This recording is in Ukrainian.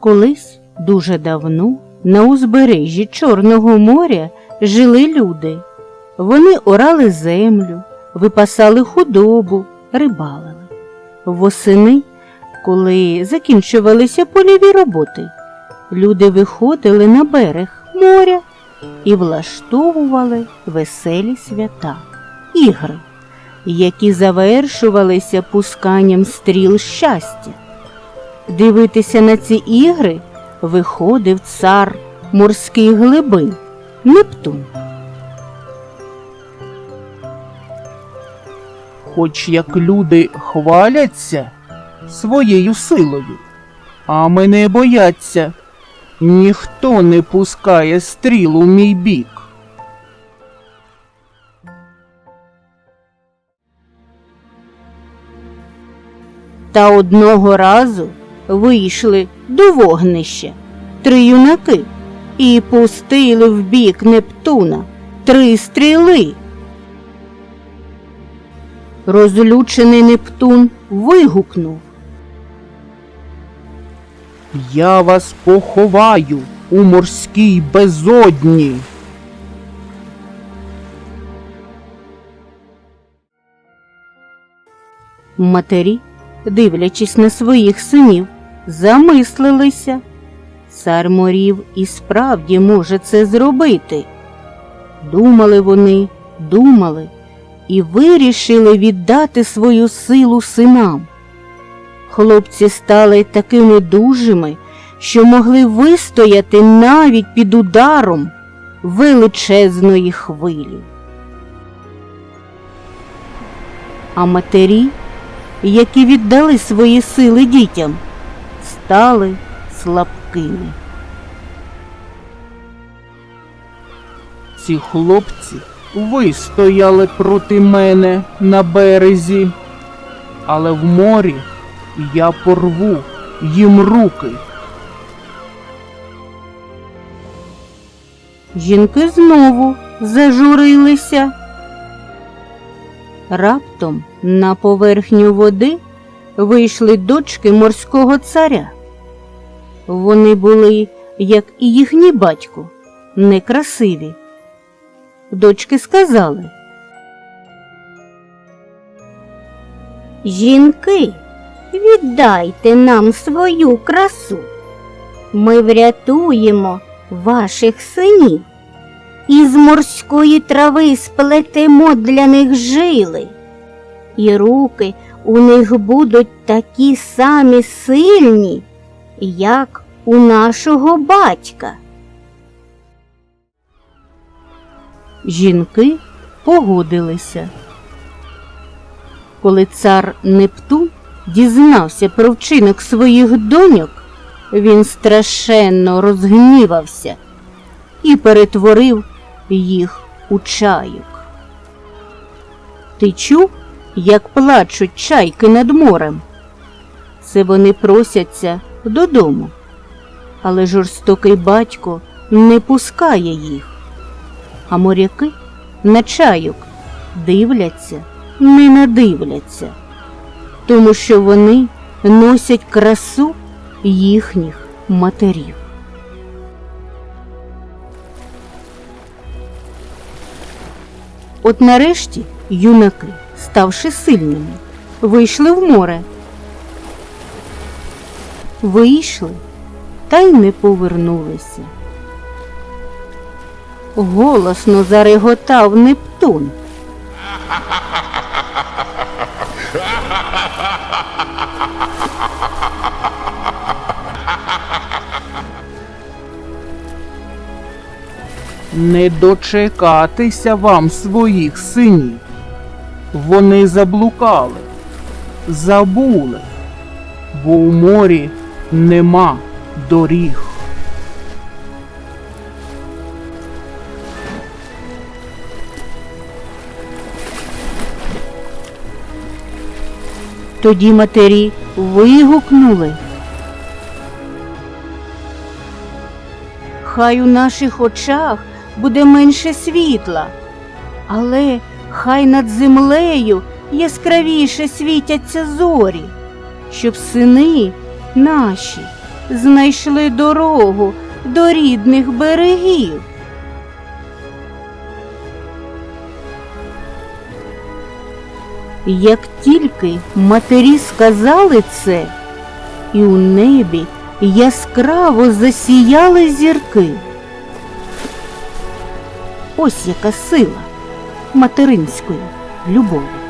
Колись дуже давно на узбережжі Чорного моря жили люди. Вони орали землю, випасали худобу, рибалили. Восени, коли закінчувалися польові роботи, люди виходили на берег моря і влаштовували веселі свята, ігри, які завершувалися пусканням стріл щастя. Дивитися на ці ігри виходив цар морських глибин Нептун. Хоч як люди хваляться своєю силою, а мене бояться, ніхто не пускає стріл у мій бік. Та одного разу вийшли до вогнища три юнаки і пустили в бік Нептуна три стріли. Розлючений Нептун вигукнув. Я вас поховаю у морській безодні. Матері, дивлячись на своїх синів, замислилися. Цар морів і справді може це зробити. Думали вони, думали і вирішили віддати свою силу синам. Хлопці стали такими дужими, що могли вистояти навіть під ударом величезної хвилі. А матері, які віддали свої сили дітям, стали слабкими. Ці хлопці вистояли проти мене на березі, але в морі я порву їм руки. Жінки знову зажурилися. Раптом на поверхню води вийшли дочки морського царя. Вони були, як і їхній батько, некрасиві. Дочки сказали. Жінки, віддайте нам свою красу. Ми врятуємо ваших синів. Із морської трави сплетемо для них жили, і руки у них будуть такі самі сильні, як у нашого батька. Жінки погодилися. Коли цар Нептун дізнався про вчинок своїх доньок, він страшенно розгнівався і перетворив їх у чайок. Ти чув, як плачуть чайки над морем? Це вони просяться додому, але жорстокий батько не пускає їх, а моряки на чайок дивляться, не надивляться, тому що вони носять красу їхніх матерів. От нарешті юнаки, ставши сильними, вийшли в море. Вийшли та й не повернулися. Голосно зареготав Нептун. Не дочекатися вам своїх синів. Вони заблукали, забули, бо у морі нема доріг. Тоді матері вигукнули. Хай у наших очах буде менше світла, але хай над землею яскравіше світяться зорі, щоб сини наші знайшли дорогу до рідних берегів. Як тільки матері сказали це, і у небі яскраво засіяли зірки. Ось яка сила материнської любові.